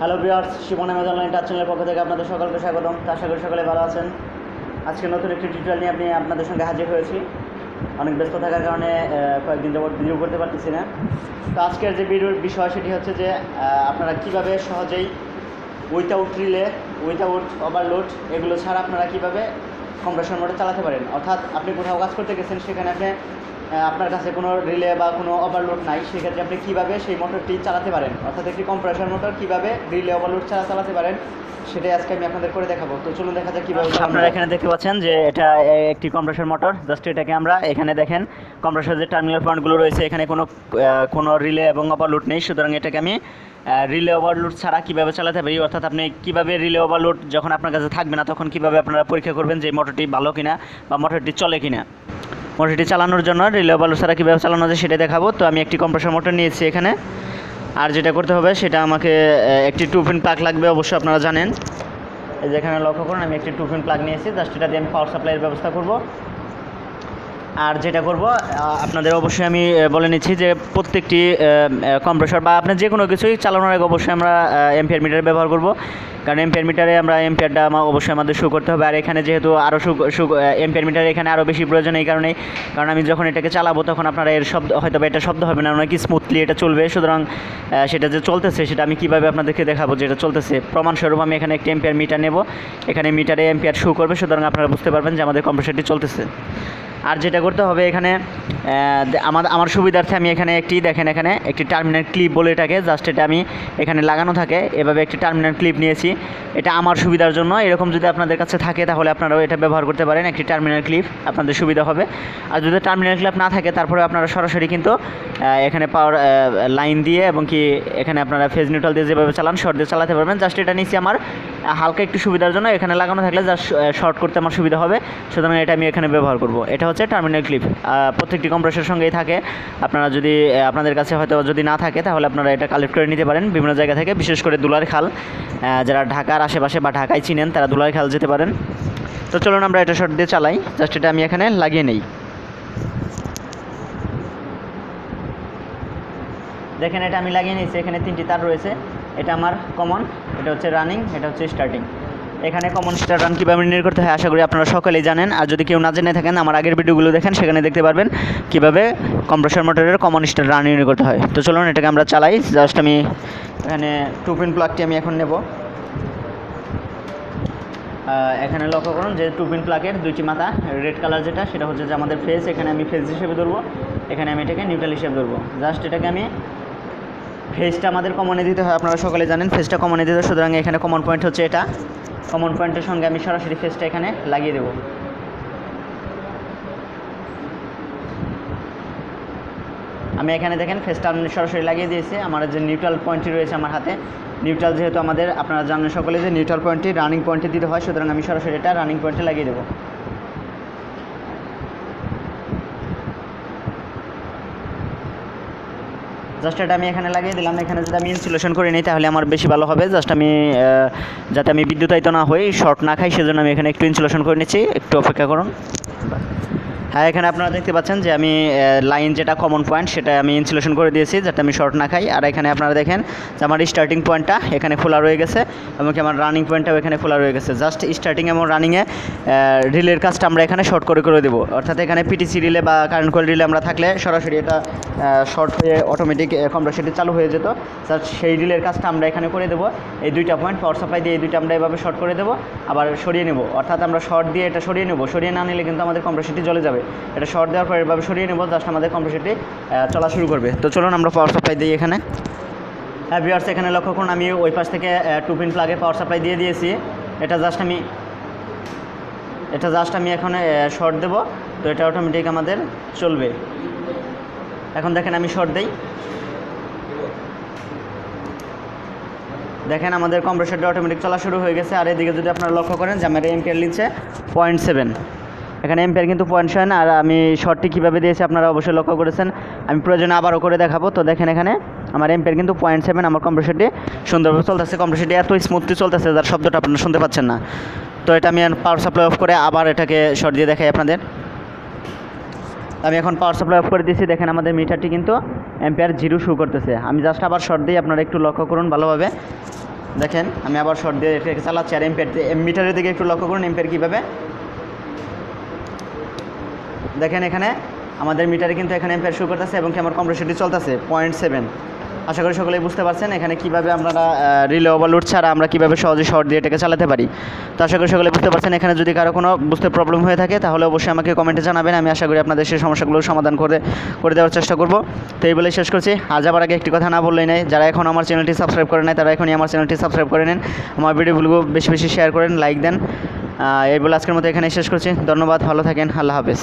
Hello বিয়ার্স শিবন Amazon line touch চ্যানেলের পক্ষ থেকে আপনাদের সকলকে স্বাগতম। আশা করি সকলে ভালো আছেন। আজকে নতুন একটি টিউটোরিয়াল নিয়ে আপনি আপনাদের সঙ্গে হাজির হয়েছি। অনেক ব্যস্ত থাকার কারণে কয়েকদিন যাবত ভিডিও করতে পারতেছি না। তো আজকের যে ভিডিওর বিষয় সেটি হচ্ছে যে আপনারা কীভাবে সহজেই উইথাউট রিলে উইথাউট ওভারলোড এগুলো ছাড়া আপনারা কীভাবে কম্প্রেশন মোটর চালাতে পারেন? অর্থাৎ আপনি কোথাও কাজ করতে গেছেন, সেখানে আপনি আপনার কাছে কোনো রিলে বা কোনো ওভারলোড নাই সেক্ষেত্রে আপনি কীভাবে সেই মোটরটি চালাতে পারেন? অর্থাৎ একটি কম্প্রেশন মোটর কীভাবে রিলে ওভারলোড ছাড়া চালাতে পারেন? সেটাই আজকে আমি আপনাদের করে দেখাবো। তো চলুন দেখা যাক কীভাবে আপনারা এখানে দেখতে পাচ্ছেন যে এটা একটি কম্প্রেশন মোটর জাস্ট এটাকে আমরা এখানে দেখেন। কম্প্রেসর যে টার্মিনাল পয়েন্টগুলো রয়েছে এখানে কোনো কোনো রিলে এবং ওভারলোড নেই। সুতরাং এটাকে আমি রিলে ওভারলোড ছাড়া কীভাবে চালাতে পারি? অর্থাৎ আপনি কীভাবে রিলে ওভারলোড যখন আপনার কাছে থাকবে না তখন কীভাবে আপনারা পরীক্ষা করবেন যে মোটরটি ভালো কিনা বা মোটরটি চলে কিনা? মোটরটি চালানোর জন্য রিলে বালু ছাড়া কীভাবে চালানো যায় সেটা দেখাবো। তো আমি একটি কম্প্রেসার মোটর নিয়েছি এখানে। আর যেটা করতে হবে, সেটা আমাকে একটি টু পিন প্লাগ লাগবে, অবশ্যই আপনারা জানেন। এই যে এখানে লক্ষ্য করুন, আমি একটি টু পিন প্লাগ নিয়েছি। জাস্ট এটা দিয়ে আমি পাওয়ার সাপ্লাইয়ের ব্যবস্থা করব। আর যেটা করব আপনাদের অবশ্যই আমি বলে নিচ্ছি যে প্রত্যেকটি কম্প্রেসর বা আপনার যে কোনো কিছুই চালানোর আগে অবশ্যই আমরা এমপিআর মিটার ব্যবহার করব। কারণ এমপিআর মিটারে আমরা এমপিআরটা অবশ্যই আমাদের শো করতে হবে। আর এখানে যেহেতু আরও শু এমপিআর মিটারে এখানে আরও বেশি প্রয়োজন এই কারণেই। কারণ আমি যখন এটাকে চালাবো তখন আপনারা এর শব্দ, হয়তো বা এটা শব্দ হবে না, অনেক স্মুথলি এটা চলবে। সুতরাং সেটা যে চলতেছে সেটা আমি কীভাবে আপনাদেরকে দেখাবো যে এটা চলতেছে, প্রমাণস্বরূপ আমি এখানে একটি এমপিআর মিটার নেব। এখানে মিটারে এমপিআর শো করবে। সুতরাং আপনারা বুঝতে পারবেন যে আমাদের কম্প্রেসারটি চলতেছে। আর যেটা করতে হবে এখানে আমার আমার সুবিধার্থে আমি এখানে একটি, দেখেন এখানে, একটি টার্মিনাল ক্লিপ বলে এটাকে জাস্ট এটা আমি এখানে লাগানো থাকে। এভাবে একটি টার্মিনাল ক্লিপ নিয়েছি। এটা আমার সুবিধার জন্য। এরকম যদি আপনাদের কাছে থাকে, তাহলে আপনারাও এটা ব্যবহার করতে পারেন। একটি টার্মিনাল ক্লিপ আপনাদের সুবিধা হবে। আর যদি টার্মিনাল ক্লিপ না থাকে তারপরে আপনারা সরাসরি কিন্তু এখানে পাওয়ার লাইন দিয়ে এবং কি এখানে আপনারা ফেজ নিউট্রাল দিয়ে যেভাবে চালান শর্ট দিয়ে চালাতে পারবেন। জাস্ট এটা নিচ্ছি আমার হালকা একটু সুবিধার জন্য এখানে লাগানো থাকলে জাস্ট শর্ট করতে আমার সুবিধা হবে। সুতরাং এটা আমি এখানে ব্যবহার করব। এটা হচ্ছে টার্মিনাল ক্লিপ প্রত্যেকটি কম্প্রেসের সঙ্গেই থাকে। আপনারা যদি আপনাদের কাছে হয়তো যদি না থাকে, তাহলে আপনারা এটা কালেক্ট করে নিতে পারেন। বিভিন্ন জায়গা থেকে, বিশেষ করে দুলার খাল। যারা ঢাকার আশেপাশে বা ঢাকায় চিনেন, তারা দুলার খাল যেতে পারেন। তো চলুন আমরা এটা শর্ট দিয়ে চালাই। জাস্ট এটা আমি এখানে লাগিয়ে নেই। দেখেন এটা আমি লাগিয়ে নিয়েছি। এখানে তিনটি তার রয়েছে। এটা আমার কমন এটা হচ্ছে রানিং এটা হচ্ছে স্টার্টিং এখানে কমন স্টার রান কীভাবে নির্ণয় করতে হয়, আশা করি আপনারা সকলেই জানেন। আর যদি কেউ না জেনে থাকেন, আমার আগের ভিডিওগুলো দেখেন, সেখানে দেখতে পারবেন কীভাবে কম্প্রেসর মোটরের কমন স্টার রান নির্ণয় করতে হয়। তো চলুন, এটাকে আমরা চালাই। জাস্ট আমি এখানে টু পিন প্লাগটি আমি এখন নেব। এখানে লক্ষ্য করুন যে টু পিন প্লাগের দুইটি মাথা রেড কালার যেটা, সেটা হচ্ছে যে আমাদের ফেস এখানে আমি ফেস হিসেবে ধরবো। এখানে আমি এটাকে নিউট্রাল হিসেবে ধরবো। জাস্ট এটাকে আমি ফেসটা আমাদের কমনে দিতে হয়, আপনারা সকলে জানেন, ফেসটা কমনে দিতে সুতরাং এখানে কমন পয়েন্ট হচ্ছে এটা। কমন পয়েন্টের সঙ্গে আমি সরাসরি ফেসটা এখানে লাগিয়ে দেবো। আমি এখানে দেখেন, ফেসটা আমি সরাসরি লাগিয়ে দিয়েছি, আমার যে নিউট্রাল পয়েন্টটি রয়েছে আমার হাতে। নিউট্রাল যেহেতু আমাদের, আপনারা জানেন সকলে যে নিউট্রাল পয়েন্টটি রানিং পয়েন্টে দিতে হয়, সুতরাং আমি সরাসরি এটা রানিং পয়েন্টে লাগিয়ে দেবো। জাস্ট এটা আমি এখানে লাগিয়ে দিলাম। এখানে যদি আমি ইনসুলেশন করে নিই, তাহলে আমার বেশি ভালো হবে। জাস্ট আমি যাতে আমি বিদ্যুতায়িত না হই শর্ট না খাই, সেজন্য আমি এখানে একটু ইনসুলেশন করে নিচ্ছি। একটু অপেক্ষা করুন। হ্যাঁ এখানে আপনারা দেখতে পাচ্ছেন যে আমি লাইন যেটা কমন পয়েন্ট সেটা আমি ইনসুলেশন করে দিয়েছি যাতে আমি শর্ট না খাই। আর এখানে আপনারা দেখেন যে আমার স্টার্টিং পয়েন্টটা এখানে খোলা রয়ে গেছে এবং কি আমার রানিং পয়েন্টটাও এখানে খোলা রয়ে গেছে। জাস্ট স্টার্টিং এবং রানিংয়ে রিলের কাজটা আমরা এখানে শর্ট করে করে দেবো। অর্থাৎ এখানে পিটিসি রিলে বা কারেন্ট কল রিলে আমরা থাকলে সরাসরি এটা শর্ট হয়ে অটোমেটিক কম্প্রেসারটি চালু হয়ে যেত। জাস্ট সেই রিলের কাজটা আমরা এখানে করে দেবো। এই দুইটা পয়েন্ট পাওয়ার সাপ্লাই দিয়ে এই দুইটা আমরা এভাবে শর্ট করে দেবো। আবার সরিয়ে নেব। অর্থাৎ আমরা শর্ট দিয়ে এটা সরিয়ে নেব। সরিয়ে না নিলে কিন্তু আমাদের কম্প্রেসারটি জ্বলে যাবে। এটা শর্ট দেওয়ার পর এভাবে সরিয়ে নেব জাস্ট আমাদের কম্প্রেসারটি চলা শুরু করবে। তো চলুন আমরা পাওয়ার সাপ্লাই দিই এখানে। হ্যাঁ ভিউয়ার্স এখানে লক্ষ্য করুন, আমি ওই পাশ থেকে টু পিন প্লাগে পাওয়ার সাপ্লাই দিয়ে দিয়েছি। এটা জাস্ট আমি, এটা জাস্ট আমি এখন শর্ট দেব, তো এটা অটোমেটিক আমাদের চলবে। এখন দেখেন আমি শর্ট দেই। দেখেন আমাদের কম্প্রেসারটা অটোমেটিক চলা শুরু হয়ে গেছে, আর এদিকে যদি আপনারা লক্ষ্য করেন যে আমার এমপিআর লিখছে পয়েন্ট সেভেন এখানে এমপিআর কিন্তু পয়েন্ট সেভেন আর আমি শর্টটি কীভাবে দিয়েছি আপনারা অবশ্যই লক্ষ্য করেছেন। আমি প্রয়োজনে আবারও করে দেখাবো। তো দেখেন এখানে, আমার এমপিআর কিন্তু পয়েন্ট সেভেন আমার কম্প্রেসারটি সুন্দরভাবে চলতেছে। কম্প্রেসারটি এত স্মুথলি চলতেছে যার শব্দটা আপনারা শুনতে পাচ্ছেন না। তো এটা আমি পাওয়ার সাপ্লাই অফ করে আবার এটাকে শর্ট দিয়ে দেখাই আপনাদের। আমি এখন পাওয়ার সাপ্লাই অফ করে দিয়েছি। দেখেন আমাদের মিটারটি কিন্তু অ্যাম্পিয়ার জিরো শু করতেছে। আমি জাস্ট আবার শর্ট দিই, আপনারা একটু লক্ষ্য করুন ভালোভাবে। দেখেন, আমি আবার শর্ট দিয়ে এটাকে চালাচ্ছি। আর এম্পের মিটারের দিকে একটু লক্ষ্য করুন এম্পের কীভাবে দেখেন এখানে আমাদের মিটারে কিন্তু এখানে এম্পেয়ার শো করতেছে এবং ক্যামেরা কম্প্রেশনটি চলতেছে পয়েন্ট সেভেন আশা করি সকলেই বুঝতে পারছেন এখানে কীভাবে আপনারা রিলে ওভারলোড ছাড়া আমরা কীভাবে সহজে শর্ট দিয়ে এটাকে চালাতে পারি। তো আশা করি সকলে বুঝতে পারছেন, এখানে যদি কারও কোনো বুঝতে প্রবলেম হয়ে থাকে, তাহলে অবশ্যই আমাকে কমেন্টে জানাবেন, আমি আশা করি আপনাদের সেই সমস্যাগুলোর সমাধান করে করে দেওয়ার চেষ্টা করব। তো এই বলে শেষ করছি। আজ আবার আগে একটি কথা না বললেই নাই যারা এখন আমার চ্যানেলটি সাবস্ক্রাইব করে নেয় তারা এখনই আমার চ্যানেলটি সাবস্ক্রাইব করে নেন। আমার ভিডিওগুলো বেশি বেশি শেয়ার করেন লাইক দেন। এই বলে আজকের মতো এখানে শেষ করছি। ধন্যবাদ, ভালো থাকেন, আল্লাহ হাফেজ।